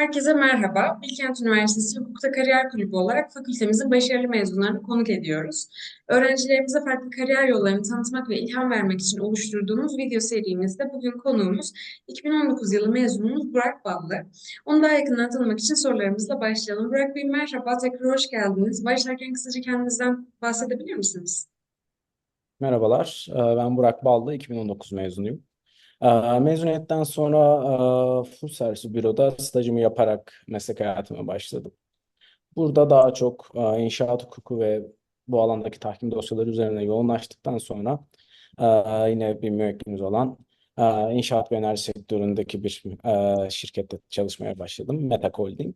Herkese merhaba. Bilkent Üniversitesi Hukukta Kariyer Kulübü olarak fakültemizin başarılı mezunlarını konuk ediyoruz. Öğrencilerimize farklı kariyer yollarını tanıtmak ve ilham vermek için oluşturduğumuz video serimizde bugün konuğumuz 2019 yılı mezunumuz Burak Ballı. Onu daha yakından tanımak için sorularımızla başlayalım. Burak Bey merhaba, tekrar hoş geldiniz. Başlarken kısaca kendinizden bahsedebilir misiniz? Merhabalar, Ee, ben Burak Ballı, 2019 mezunuyum. Mezuniyetten sonra full servis büroda stajımı yaparak meslek hayatıma başladım. Burada daha çok inşaat hukuku ve bu alandaki tahkim dosyaları üzerine yoğunlaştıktan sonra yine bir müvekkilimiz olan inşaat ve enerji sektöründeki bir şirkette çalışmaya başladım, Meta Holding.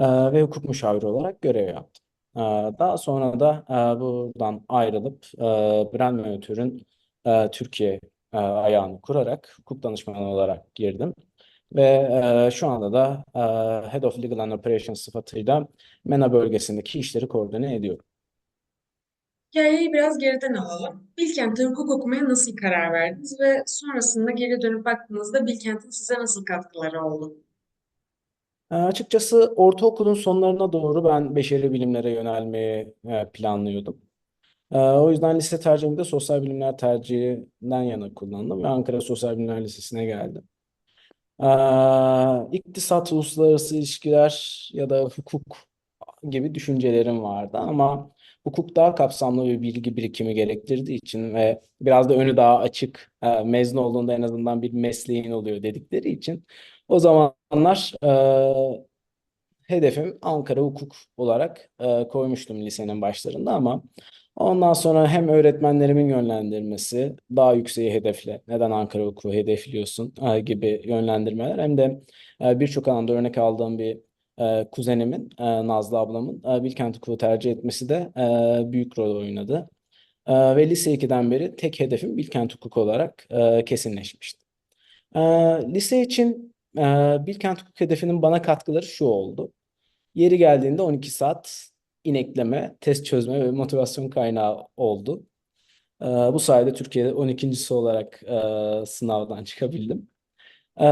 Ve hukuk müşaviri olarak görev yaptım. Daha sonra da buradan ayrılıp Brand Monitor'ün e, Türkiye e, ayağını kurarak hukuk danışmanı olarak girdim. Ve e, şu anda da e, Head of Legal and Operations sıfatıyla MENA bölgesindeki işleri koordine ediyorum. Hikayeyi biraz geriden alalım. Bilkent'te hukuk okumaya nasıl karar verdiniz ve sonrasında geri dönüp baktığınızda Bilkent'in size nasıl katkıları oldu? E, açıkçası ortaokulun sonlarına doğru ben beşeri bilimlere yönelmeyi e, planlıyordum. E, o yüzden lise tercihimi de sosyal bilimler tercihinden yana kullandım ve Ankara Sosyal Bilimler Lisesi'ne geldim. E, iktisat, uluslararası ilişkiler ya da hukuk gibi düşüncelerim vardı ama hukuk daha kapsamlı bir bilgi birikimi gerektirdiği için ve biraz da önü daha açık, e, mezun olduğunda en azından bir mesleğin oluyor dedikleri için o zamanlar e, hedefim Ankara hukuk olarak e, koymuştum lisenin başlarında ama ondan sonra hem öğretmenlerimin yönlendirmesi daha yükseği hedefle neden Ankara hukuku hedefliyorsun e, gibi yönlendirmeler hem de e, birçok alanda örnek aldığım bir e, kuzenimin Nazlı ablamın Bilkent hukuku tercih etmesi de büyük rol oynadı. Ve lise 2'den beri tek hedefim Bilkent hukuku olarak kesinleşmişti. Lise için Bilkent hukuk hedefinin bana katkıları şu oldu. Yeri geldiğinde 12 saat inekleme, test çözme ve motivasyon kaynağı oldu. Ee, bu sayede Türkiye'de 12.si olarak e, sınavdan çıkabildim. Ee,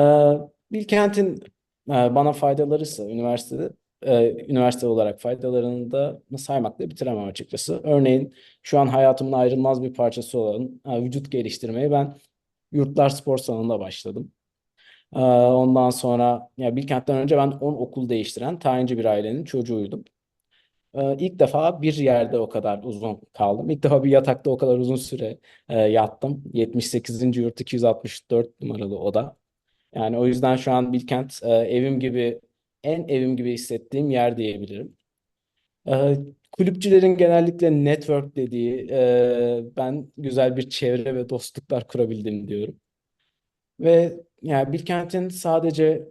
Bilkent'in e, bana faydaları ise üniversitede e, üniversite olarak faydalarını da saymakla bitiremem açıkçası. Örneğin şu an hayatımın ayrılmaz bir parçası olan e, vücut geliştirmeye ben Yurtlar Spor Salonu'nda başladım. Ee, Ondan sonra ya Bilkent'ten önce ben 10 okul değiştiren tayinci bir ailenin çocuğuydum. Ee, İlk defa bir yerde o kadar uzun kaldım. İlk defa bir yatakta o kadar uzun süre e, yattım. 78. yurt 264 numaralı oda. Yani o yüzden şu an Bilkent e, evim gibi en evim gibi hissettiğim yer diyebilirim. Ee, kulüpçülerin genellikle network dediği e, ben güzel bir çevre ve dostluklar kurabildim diyorum. Ve yani Bilkent'in sadece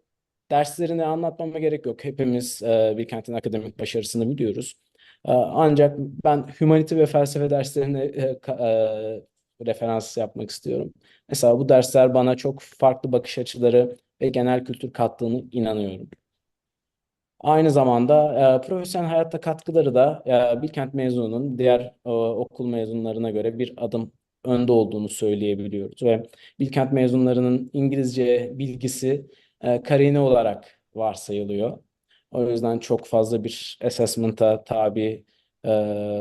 derslerini anlatmama gerek yok. Hepimiz e, Bilkent'in akademik başarısını biliyoruz. E, ancak ben humanity ve felsefe derslerine e, e, referans yapmak istiyorum. Mesela bu dersler bana çok farklı bakış açıları ve genel kültür kattığını inanıyorum. Aynı zamanda e, profesyonel hayatta katkıları da e, Bilkent mezununun diğer e, okul mezunlarına göre bir adım önde olduğunu söyleyebiliyoruz ve Bilkent mezunlarının İngilizce bilgisi e, karine olarak varsayılıyor. O yüzden çok fazla bir assessment'a tabi e,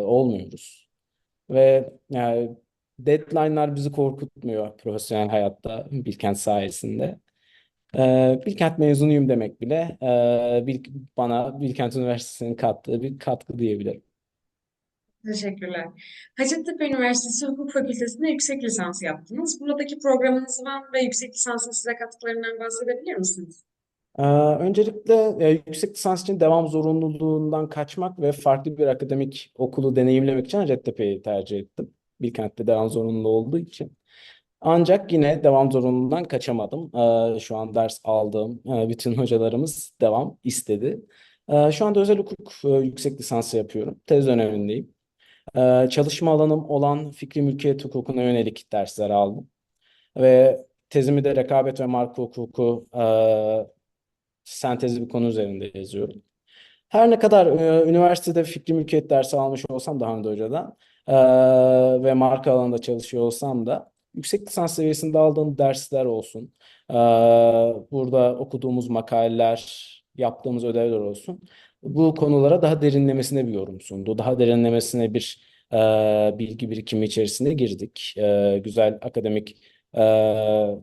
olmuyoruz. Ve yani deadline'lar bizi korkutmuyor profesyonel hayatta Bilkent sayesinde. Ee, Bilkent mezunuyum demek bile e, bana Bilkent Üniversitesi'nin kattığı bir katkı diyebilirim. Teşekkürler. Hacettepe Üniversitesi Hukuk Fakültesi'nde yüksek lisans yaptınız. Buradaki programınız var ve yüksek lisansın size katkılarından bahsedebilir misiniz? Ee, öncelikle e, yüksek lisans için devam zorunluluğundan kaçmak ve farklı bir akademik okulu deneyimlemek için Hacettepe'yi tercih ettim. Bilkent'te devam zorunlu olduğu için. Ancak yine devam zorunluluğundan kaçamadım. Ee, şu an ders aldığım e, bütün hocalarımız devam istedi. Ee, şu anda özel hukuk e, yüksek lisansı yapıyorum. Tez dönemindeyim. Ee, çalışma alanım olan fikri mülkiyet hukukuna yönelik dersler aldım. Ve tezimi de rekabet ve marka hukuku e, sentezli bir konu üzerinde yazıyorum. Her ne kadar e, üniversitede fikri mülkiyet dersi almış olsam da Hamdi Hoca'dan e, ve marka alanında çalışıyor olsam da yüksek lisans seviyesinde aldığım dersler olsun. e, burada okuduğumuz makaleler yaptığımız ödevler olsun. Bu konulara daha derinlemesine bir yorum sundu. Daha derinlemesine bir e, bilgi birikimi içerisinde girdik. E, güzel akademik e,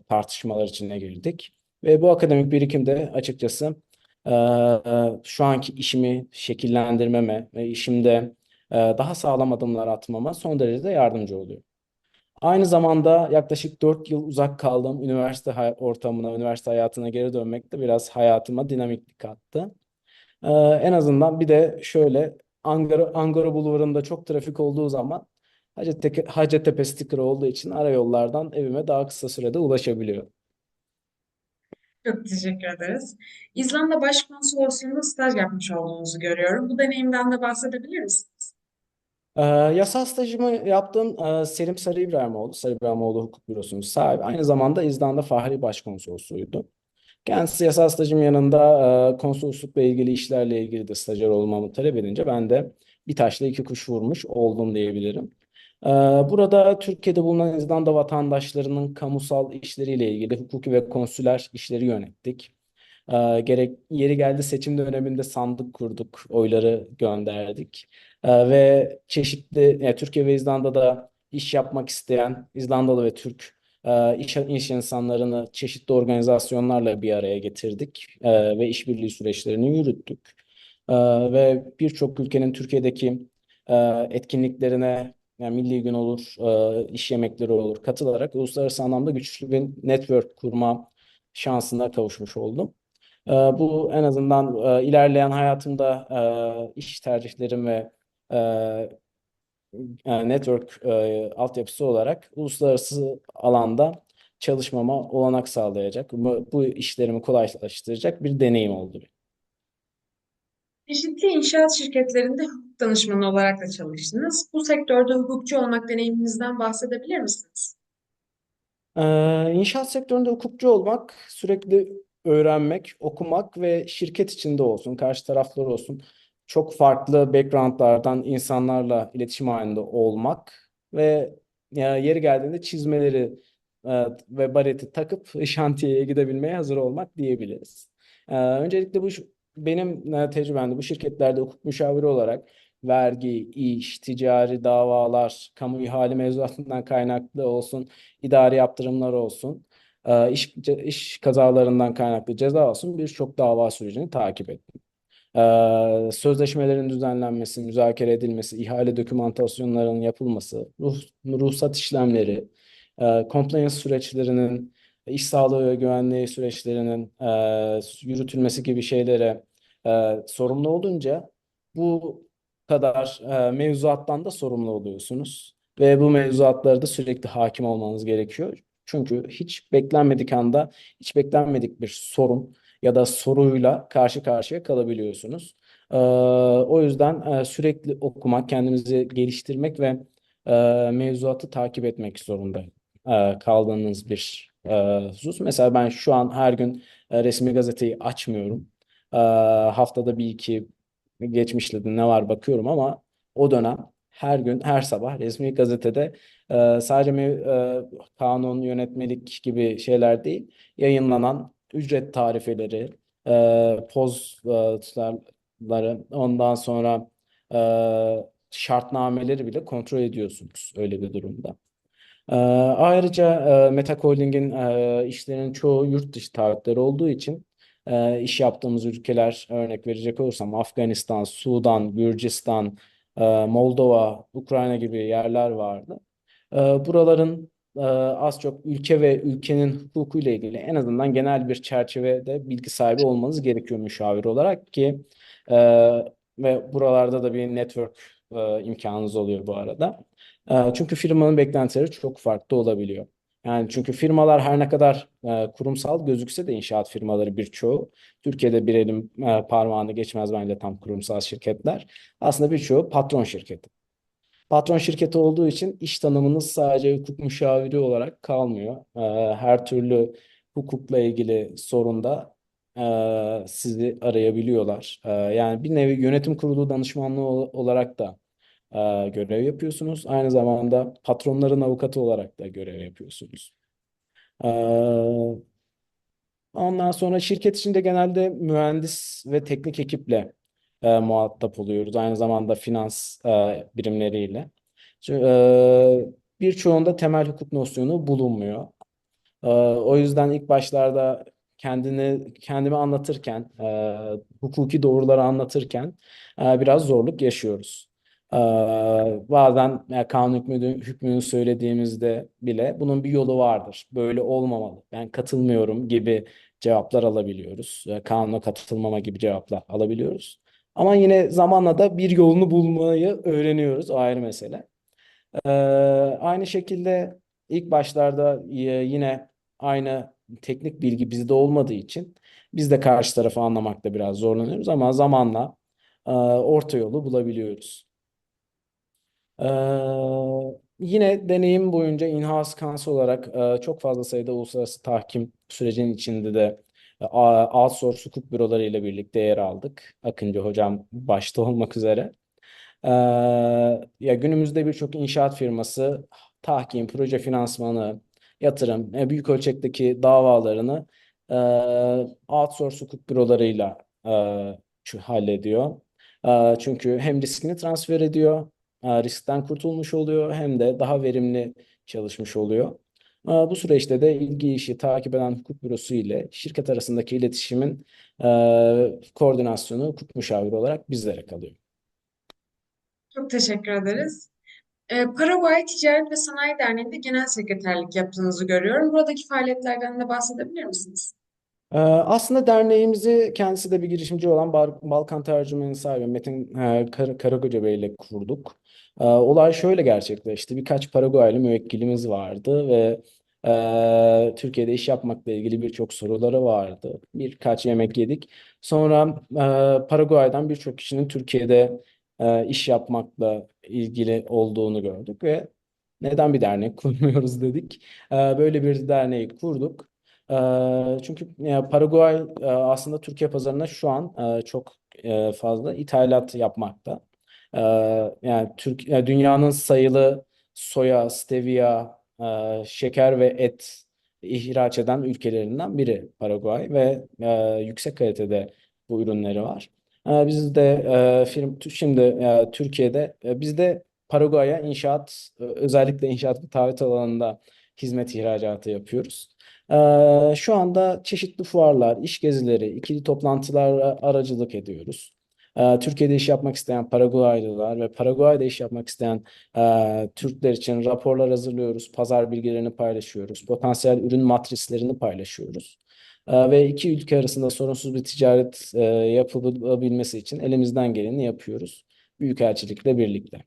tartışmalar içine girdik. Ve bu akademik birikim de açıkçası e, şu anki işimi şekillendirmeme ve işimde e, daha sağlam adımlar atmama son derece yardımcı oluyor. Aynı zamanda yaklaşık 4 yıl uzak kaldığım üniversite ortamına, üniversite hayatına geri dönmek de biraz hayatıma dinamiklik kattı. Ee, en azından bir de şöyle Ankara, Ankara Bulvarı'nda çok trafik olduğu zaman Hacettepe, Hacettepe sticker'ı olduğu için arayollardan evime daha kısa sürede ulaşabiliyorum. Çok teşekkür ederiz. İzlanda Başkonsolosluğu'nda staj yapmış olduğunuzu görüyorum. Bu deneyimden de bahsedebilir misiniz? Ee, yasal stajımı yaptığım e, Selim Sarı İbrahimoğlu, Sarı İbrahimoğlu Hukuk Bürosu'nun sahibi. Aynı zamanda İzlanda Fahri Başkonsolosluğuydu. Kendisi yasal stajım yanında konsoloslukla ilgili işlerle ilgili de stajyer olmamı talep edince ben de bir taşla iki kuş vurmuş oldum diyebilirim. Burada Türkiye'de bulunan İzlanda vatandaşlarının kamusal işleriyle ilgili hukuki ve konsüler işleri yönettik. Gerek yeri geldi seçim döneminde sandık kurduk, oyları gönderdik. Ve çeşitli yani Türkiye ve İzlanda'da iş yapmak isteyen İzlandalı ve Türk e, iş, iş insanlarını çeşitli organizasyonlarla bir araya getirdik e, ve işbirliği süreçlerini yürüttük. E, ve birçok ülkenin Türkiye'deki e, etkinliklerine yani Milli Gün olur, e, iş yemekleri olur katılarak uluslararası anlamda güçlü bir network kurma şansına kavuşmuş oldum. E, bu en azından ilerleyen hayatımda iş tercihlerim ve network e, altyapısı olarak uluslararası alanda çalışmama olanak sağlayacak, bu, bu işlerimi kolaylaştıracak bir deneyim oldu. Çeşitli inşaat şirketlerinde hukuk danışmanı olarak da çalıştınız. Bu sektörde hukukçu olmak deneyiminizden bahsedebilir misiniz? Ee, inşaat sektöründe hukukçu olmak, sürekli öğrenmek, okumak ve şirket içinde olsun, karşı taraflar olsun, çok farklı backgroundlardan insanlarla iletişim halinde olmak ve yeri geldiğinde çizmeleri e, ve bareti takıp şantiyeye gidebilmeye hazır olmak diyebiliriz. Ee, öncelikle bu benim e, tecrübemde bu şirketlerde hukuk müşaviri olarak vergi, iş, ticari davalar, kamu ihale mevzuatından kaynaklı olsun idari yaptırımlar olsun, e, iş, iş kazalarından kaynaklı ceza olsun birçok dava sürecini takip ettim. Sözleşmelerin düzenlenmesi, müzakere edilmesi, ihale dokümantasyonlarının yapılması, ruh, ruhsat işlemleri, e, compliance süreçlerinin, iş sağlığı ve güvenliği süreçlerinin e, yürütülmesi gibi şeylere e, sorumlu olunca bu kadar e, mevzuattan da sorumlu oluyorsunuz. Ve bu mevzuatlara da sürekli hakim olmanız gerekiyor. Çünkü hiç beklenmedik anda, hiç beklenmedik bir sorun ya da soruyla karşı karşıya kalabiliyorsunuz. Ee, o yüzden e, sürekli okumak, kendinizi geliştirmek ve e, mevzuatı takip etmek zorunda e, kaldığınız bir e, husus. Mesela ben şu an her gün e, resmi gazeteyi açmıyorum. E, haftada bir iki geçmişte ne var bakıyorum ama o dönem her gün, her sabah resmi gazetede e, sadece e, kanun, yönetmelik gibi şeyler değil, yayınlanan ücret tarifeleri, e, pozları, ondan sonra e, şartnameleri bile kontrol ediyorsunuz öyle bir durumda. E, ayrıca e, Meta Holding'in e, işlerinin çoğu yurt dışı taahhütleri olduğu için e, iş yaptığımız ülkeler örnek verecek olursam Afganistan, Sudan, Gürcistan, e, Moldova, Ukrayna gibi yerler vardı. E, buraların az çok ülke ve ülkenin hukukuyla ilgili en azından genel bir çerçevede bilgi sahibi olmanız gerekiyor müşavir olarak ki e, ve buralarda da bir network e, imkanınız oluyor bu arada. E, çünkü firmanın beklentileri çok farklı olabiliyor. Yani çünkü firmalar her ne kadar e, kurumsal gözükse de inşaat firmaları birçoğu Türkiye'de bir elim e, parmağını geçmez bence tam kurumsal şirketler. Aslında birçoğu patron şirketi. Patron şirketi olduğu için iş tanımınız sadece hukuk müşaviri olarak kalmıyor. E, her türlü hukukla ilgili sorunda e, sizi arayabiliyorlar. E, yani bir nevi yönetim kurulu danışmanlığı ol- olarak da e, görev yapıyorsunuz. Aynı zamanda patronların avukatı olarak da görev yapıyorsunuz. E, Ondan sonra şirket içinde genelde mühendis ve teknik ekiple e, muhatap oluyoruz. Aynı zamanda finans e, birimleriyle. Çünkü, e, birçoğunda temel hukuk nosyonu bulunmuyor. Ee, O yüzden ilk başlarda kendini kendimi anlatırken, e, hukuki doğruları anlatırken e, biraz zorluk yaşıyoruz. Ee, bazen e, kanun hükmünü, hükmünü söylediğimizde bile bunun bir yolu vardır. Böyle olmamalı. Ben katılmıyorum gibi cevaplar alabiliyoruz. E, kanuna katılmama gibi cevaplar alabiliyoruz. Ama yine zamanla da bir yolunu bulmayı öğreniyoruz. O ayrı mesele. Ee, aynı şekilde ilk başlarda yine aynı teknik bilgi bizde olmadığı için biz de karşı tarafı anlamakta biraz zorlanıyoruz ama zamanla e, orta yolu bulabiliyoruz. Ee, yine deneyim boyunca in-house counsel olarak e, çok fazla sayıda uluslararası tahkim sürecinin içinde de outsource hukuk büroları ile birlikte yer aldık. Akıncı hocam başta olmak üzere. Ee, ya günümüzde birçok inşaat firması tahkim, proje finansmanı, yatırım, e, büyük ölçekteki davalarını e, outsource hukuk bürolarıyla e, hallediyor. E, çünkü hem riskini transfer ediyor, e, riskten kurtulmuş oluyor, hem de daha verimli çalışmış oluyor. E, bu süreçte de ilgi işi takip eden hukuk bürosu ile şirket arasındaki iletişimin e, koordinasyonu hukuk müşaviri olarak bizlere kalıyor. Çok teşekkür ederiz. Ee, Paraguay Ticaret ve Sanayi Derneği'nde genel sekreterlik yaptığınızı görüyorum. Buradaki faaliyetlerden de bahsedebilir misiniz? Ee, Aslında derneğimizi kendisi de bir girişimci olan Balkan Tercümenin sahibi Metin e, Kar Karakoca Bey ile kurduk. Ee, Olay şöyle gerçekleşti. Birkaç Paraguaylı müvekkilimiz vardı ve e, Türkiye'de iş yapmakla ilgili birçok soruları vardı. Birkaç yemek yedik. Sonra e, Paraguay'dan birçok kişinin Türkiye'de e, iş yapmakla ilgili olduğunu gördük ve neden bir dernek kurmuyoruz dedik. E, böyle bir derneği kurduk. Eee, çünkü e, Paraguay e, aslında Türkiye pazarına şu an e, çok e, fazla ithalat yapmakta. Eee, yani Türk e, dünyanın sayılı soya, stevia, e, şeker ve et ihraç eden ülkelerinden biri Paraguay ve e, yüksek kalitede bu ürünleri var. E, biz de e, firm şimdi e, Türkiye'de e, biz de Paraguay'a inşaat e, özellikle inşaat ve taahhüt alanında hizmet ihracatı yapıyoruz. Ee, şu anda çeşitli fuarlar, iş gezileri, ikili toplantılara aracılık ediyoruz. Ee, Türkiye'de iş yapmak isteyen Paraguaylılar ve Paraguay'da iş yapmak isteyen e, Türkler için raporlar hazırlıyoruz, pazar bilgilerini paylaşıyoruz, potansiyel ürün matrislerini paylaşıyoruz. Ee, ve iki ülke arasında sorunsuz bir ticaret e, yapılabilmesi için elimizden geleni yapıyoruz. Büyükelçilikle birlikte.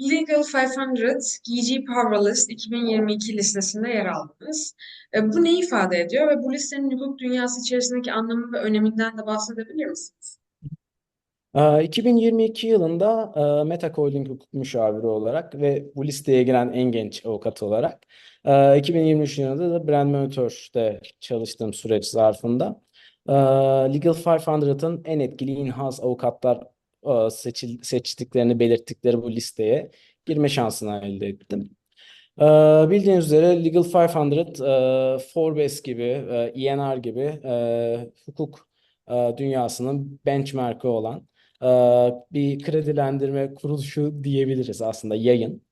Legal 500 GG Powerlist 2022 listesinde yer aldınız. E, Bu ne ifade ediyor ve bu listenin hukuk dünyası içerisindeki anlamı ve öneminden de bahsedebilir misiniz? Ee, 2022 yılında e, Meta Holding hukuk müşaviri olarak ve bu listeye giren en genç avukat olarak e, 2023 yılında da Brand Motör'de çalıştığım süreç zarfında e, Legal 500'ın en etkili in-house avukatlar e, seçil, seçtiklerini belirttikleri bu listeye girme şansını elde ettim. Ee, bildiğiniz üzere Legal 500, e, Forbes gibi, e, ENR gibi e, hukuk e, dünyasının benchmarkı olan bir kredilendirme kuruluşu diyebiliriz aslında yayın.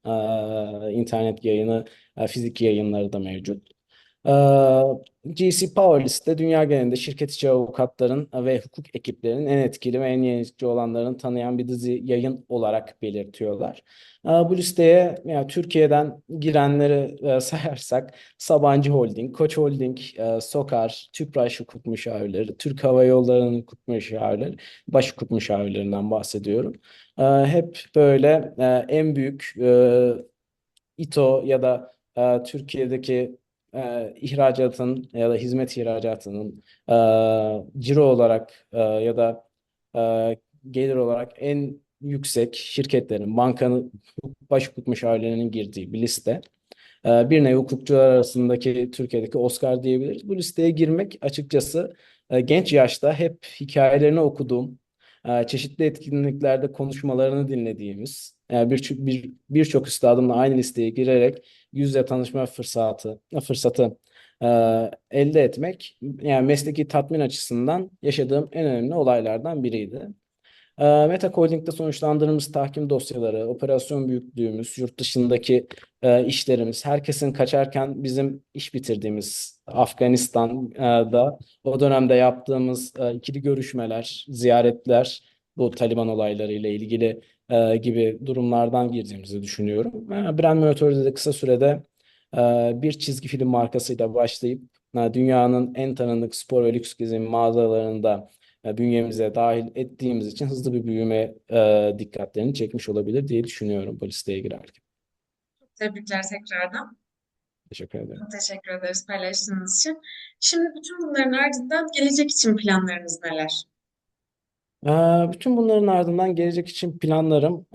İnternet yayını, fiziki yayınları da mevcut. Ee, GC Powerlist'te dünya genelinde şirket içi avukatların ve hukuk ekiplerinin en etkili ve en yenilikçi olanlarını tanıyan bir dizi yayın olarak belirtiyorlar. Ee, bu listeye yani Türkiye'den girenleri e, sayarsak Sabancı Holding, Koç Holding, e, Sokar, Tüpraş Hukuk Müşavirleri, Türk Hava Yolları'nın hukuk müşavirleri, baş hukuk müşavirlerinden bahsediyorum. Ee, hep böyle e, en büyük e, İTO ya da e, Türkiye'deki e, ihracatın ya da hizmet ihracatının e, ciro olarak e, ya da e, gelir olarak en yüksek şirketlerin, bankanın, baş hukuk müşavirlerinin girdiği bir liste. E, bir nevi hukukçular arasındaki Türkiye'deki Oscar diyebiliriz. Bu listeye girmek açıkçası e, genç yaşta hep hikayelerini okuduğum, e, çeşitli etkinliklerde konuşmalarını dinlediğimiz, yani birçok bir, birçok üstadımla aynı listeye girerek yüzle tanışma fırsatı fırsatı e, elde etmek yani mesleki tatmin açısından yaşadığım en önemli olaylardan biriydi. E, Meta Holding'de sonuçlandırdığımız tahkim dosyaları, operasyon büyüklüğümüz, yurt dışındaki e, işlerimiz, herkesin kaçarken bizim iş bitirdiğimiz Afganistan'da o dönemde yaptığımız e, ikili görüşmeler, ziyaretler, bu Taliban olaylarıyla ilgili e, gibi durumlardan girdiğimizi düşünüyorum. E, Brand Monitore'da de kısa sürede e, bir çizgi film markasıyla başlayıp e, dünyanın en tanınık spor ve lüks gezim mağazalarında e, bünyemize dahil ettiğimiz için hızlı bir büyüme e, dikkatlerini çekmiş olabilir diye düşünüyorum bu listeye girerken. Tebrikler tekrardan. Teşekkür ederim. Teşekkür ederiz paylaştığınız için. Şimdi bütün bunların ardından gelecek için planlarınız neler? Bütün bunların ardından gelecek için planlarım.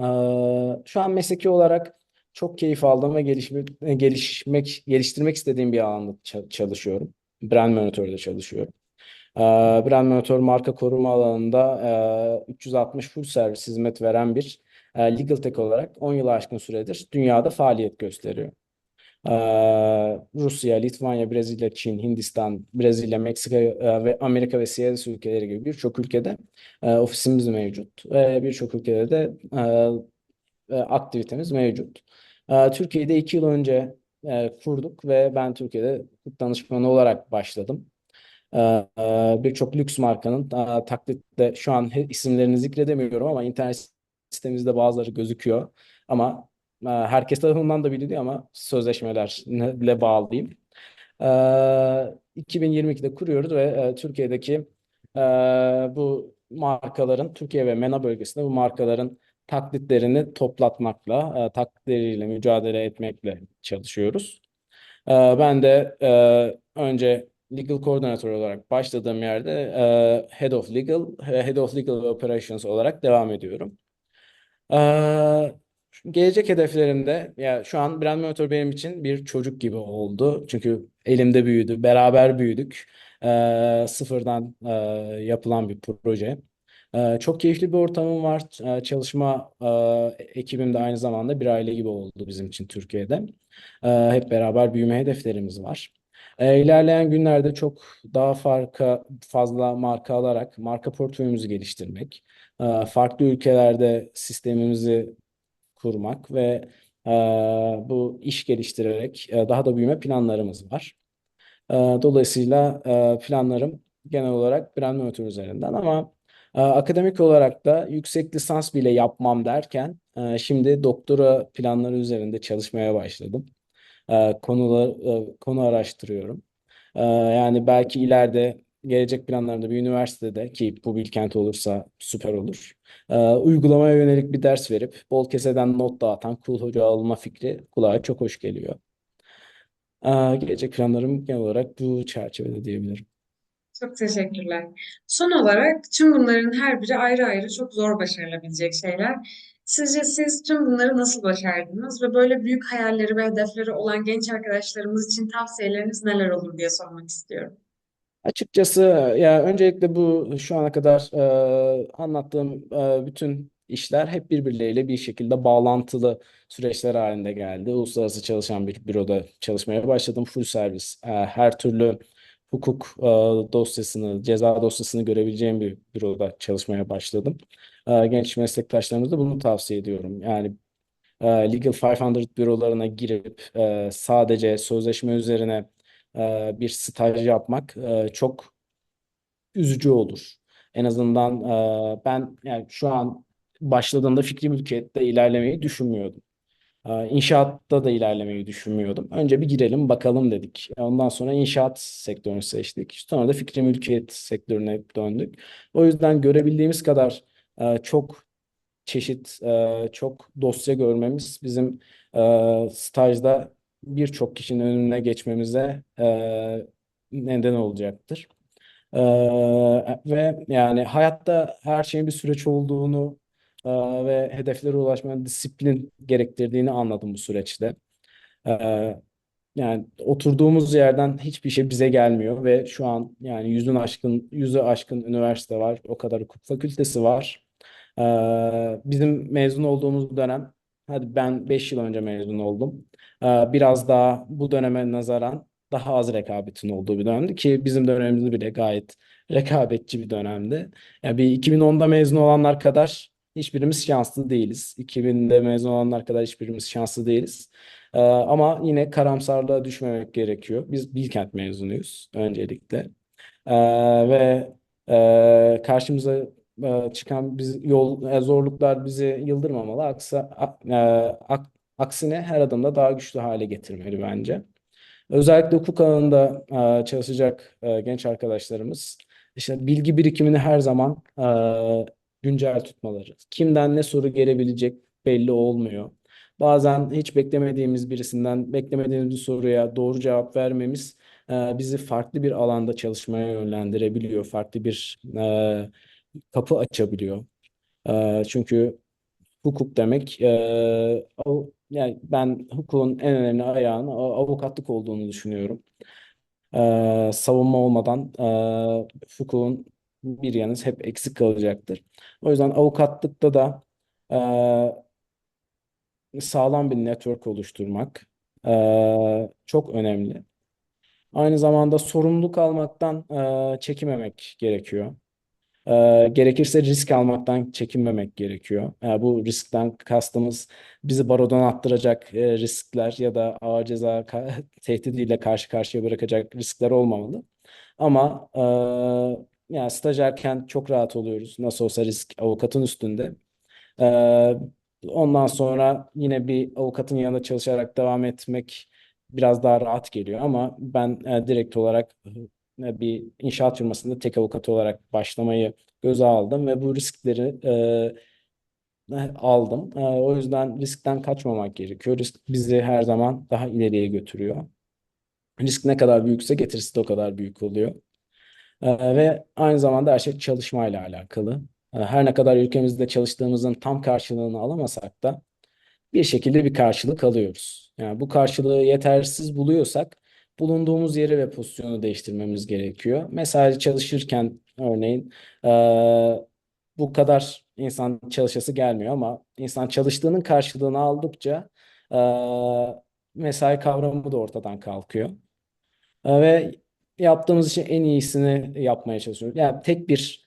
Şu an mesleki olarak çok keyif aldığım ve gelişmek, gelişmek, geliştirmek istediğim bir alanda ça- çalışıyorum. Brand Monitor'da çalışıyorum. Brand Monitor marka koruma alanında ee, 360 full servis hizmet veren bir legal tech olarak 10 yılı aşkın süredir dünyada faaliyet gösteriyor. Ee, Rusya, Litvanya, Brezilya, Çin, Hindistan, Brezilya, Meksika e, ve Amerika ve CIS ülkeleri gibi birçok ülkede e, ofisimiz mevcut ve birçok ülkede de e, aktivitemiz mevcut. Türkiye'de iki yıl önce kurduk ve ben Türkiye'de danışmanı olarak başladım. Birçok lüks markanın e, taklitle şu an isimlerini zikredemiyorum ama internet sitemizde bazıları gözüküyor. Ama herkes tarafından da biliniyor ama sözleşmelerle bağlıyım. E, 2022'de kuruyoruz ve e, Türkiye'deki e, bu markaların Türkiye ve MENA bölgesinde bu markaların taklitlerini toplatmakla, e, taklitleriyle mücadele etmekle çalışıyoruz. E, ben de önce Legal Coordinator olarak başladığım yerde Head of Legal, Head of Legal Operations olarak devam ediyorum. Gelecek hedeflerimde ya şu an Brand Monitor benim için bir çocuk gibi oldu. Çünkü elimde büyüdü, beraber büyüdük. Ee, sıfırdan e, yapılan bir proje. Ee, çok keyifli bir ortamım var. Ee, çalışma e, ekibim de aynı zamanda bir aile gibi oldu bizim için Türkiye'de. Ee, hep beraber büyüme hedeflerimiz var. Ee, ilerleyen günlerde çok daha farka, fazla marka alarak marka portföyümüzü geliştirmek e, farklı ülkelerde sistemimizi kurmak ve e, bu iş geliştirerek e, daha da büyüme planlarımız var. E, Dolayısıyla e, planlarım genel olarak brand monitor üzerinden ama e, akademik olarak da yüksek lisans bile yapmam derken e, şimdi doktora planları üzerinde çalışmaya başladım. E, Konular, e, konu araştırıyorum. E, Yani belki ileride gelecek planlarımda bir üniversitede ki bu Bilkent olursa süper olur. Ee, uygulamaya yönelik bir ders verip bol keseden not dağıtan cool hoca alma fikri kulağa çok hoş geliyor. Ee, gelecek planlarım genel olarak bu çerçevede diyebilirim. Çok teşekkürler. Son olarak tüm bunların her biri ayrı ayrı çok zor başarılabilecek şeyler. Sizce siz tüm bunları nasıl başardınız ve böyle büyük hayalleri ve hedefleri olan genç arkadaşlarımız için tavsiyeleriniz neler olur diye sormak istiyorum. Açıkçası ya öncelikle bu şu ana kadar e, anlattığım e, bütün işler hep birbirleriyle bir şekilde bağlantılı süreçler halinde geldi. Uluslararası çalışan bir büroda çalışmaya başladım. Full servis. E, her türlü hukuk e, dosyasını, ceza dosyasını görebileceğim bir büroda çalışmaya başladım. E, genç meslektaşlarımıza bunu tavsiye ediyorum. Yani e, Legal 500 bürolarına girip e, sadece sözleşme üzerine e, bir staj yapmak e, çok üzücü olur. En azından e, ben yani şu an başladığımda fikri mülkiyette ilerlemeyi düşünmüyordum. E, İnşaatta da ilerlemeyi düşünmüyordum. Önce bir girelim bakalım dedik. Ondan sonra inşaat sektörünü seçtik. Sonra da fikri mülkiyet sektörüne döndük. O yüzden görebildiğimiz kadar çok çeşit, çok dosya görmemiz bizim stajda birçok kişinin önüne geçmemize e, neden olacaktır. E, ve yani hayatta her şeyin bir süreç olduğunu e, ve hedeflere ulaşmanın disiplin gerektirdiğini anladım bu süreçte. E, yani oturduğumuz yerden hiçbir şey bize gelmiyor ve şu an yani yüzün aşkın, yüzü aşkın üniversite var, o kadar hukuk fakültesi var. Ee, bizim mezun olduğumuz dönem, hadi ben 5 yıl önce mezun oldum. Ee, biraz daha bu döneme nazaran daha az rekabetin olduğu bir dönemdi ki bizim dönemimiz bile gayet rekabetçi bir dönemdi. Yani bir 2010'da mezun olanlar kadar hiçbirimiz şanslı değiliz. 2000'de mezun olanlar kadar hiçbirimiz şanslı değiliz. Ee, ama yine karamsarlığa düşmemek gerekiyor. Biz Bilkent mezunuyuz öncelikle. Ee, ve e, karşımıza e, çıkan biz, yol e, zorluklar bizi yıldırmamalı. Aksa, a- e, ak- aksine her adımda daha güçlü hale getirmeli bence. Özellikle hukuk alanında e, çalışacak e, genç arkadaşlarımız işte bilgi birikimini her zaman e, güncel tutmaları. Kimden ne soru gelebilecek belli olmuyor. Bazen hiç beklemediğimiz birisinden beklemediğimiz bir soruya doğru cevap vermemiz e, bizi farklı bir alanda çalışmaya yönlendirebiliyor. Farklı bir e, kapı açabiliyor. E, çünkü hukuk demek e, av- yani ben hukukun en önemli ayağının av- avukatlık olduğunu düşünüyorum. E, savunma olmadan e, hukukun bir yanı hep eksik kalacaktır. O yüzden avukatlıkta da e, sağlam bir network oluşturmak e, çok önemli. Aynı zamanda sorumluluk almaktan e, çekinmemek gerekiyor. Ee, gerekirse risk almaktan çekinmemek gerekiyor. Yani bu riskten kastımız bizi barodan attıracak e, riskler ya da ağır ceza ka- tehdidiyle karşı karşıya bırakacak riskler olmamalı. Ama e, yani stajyerken çok rahat oluyoruz. Nasıl olsa risk avukatın üstünde. Ee, ondan sonra yine bir avukatın yanında çalışarak devam etmek biraz daha rahat geliyor. Ama ben e, direkt olarak e, bir inşaat firmasında tek avukat olarak başlamayı göze aldım ve bu riskleri e, aldım. E, o yüzden riskten kaçmamak gerekiyor. Risk bizi her zaman daha ileriye götürüyor. Risk ne kadar büyükse getirisi de o kadar büyük oluyor. Ee, ve aynı zamanda her şey çalışmayla alakalı. Ee, her ne kadar ülkemizde çalıştığımızın tam karşılığını alamasak da bir şekilde bir karşılık alıyoruz. Yani bu karşılığı yetersiz buluyorsak bulunduğumuz yeri ve pozisyonu değiştirmemiz gerekiyor. Mesela çalışırken örneğin eee, bu kadar insan çalışası gelmiyor ama insan çalıştığının karşılığını aldıkça eee, mesai kavramı da ortadan kalkıyor. E, Ve yaptığımız için en iyisini yapmaya çalışıyoruz. Yani tek bir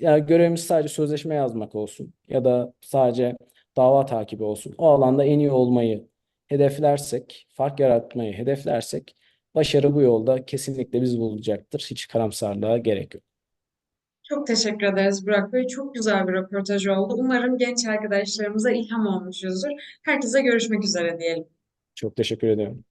yani görevimiz sadece sözleşme yazmak olsun ya da sadece dava takibi olsun. O alanda en iyi olmayı hedeflersek, fark yaratmayı hedeflersek başarı bu yolda kesinlikle bizi bulacaktır. Hiç karamsarlığa gerek yok. Çok teşekkür ederiz Burak Bey. Çok güzel bir röportaj oldu. Umarım genç arkadaşlarımıza ilham olmuşuzdur. Herkese görüşmek üzere diyelim. Çok teşekkür ederim.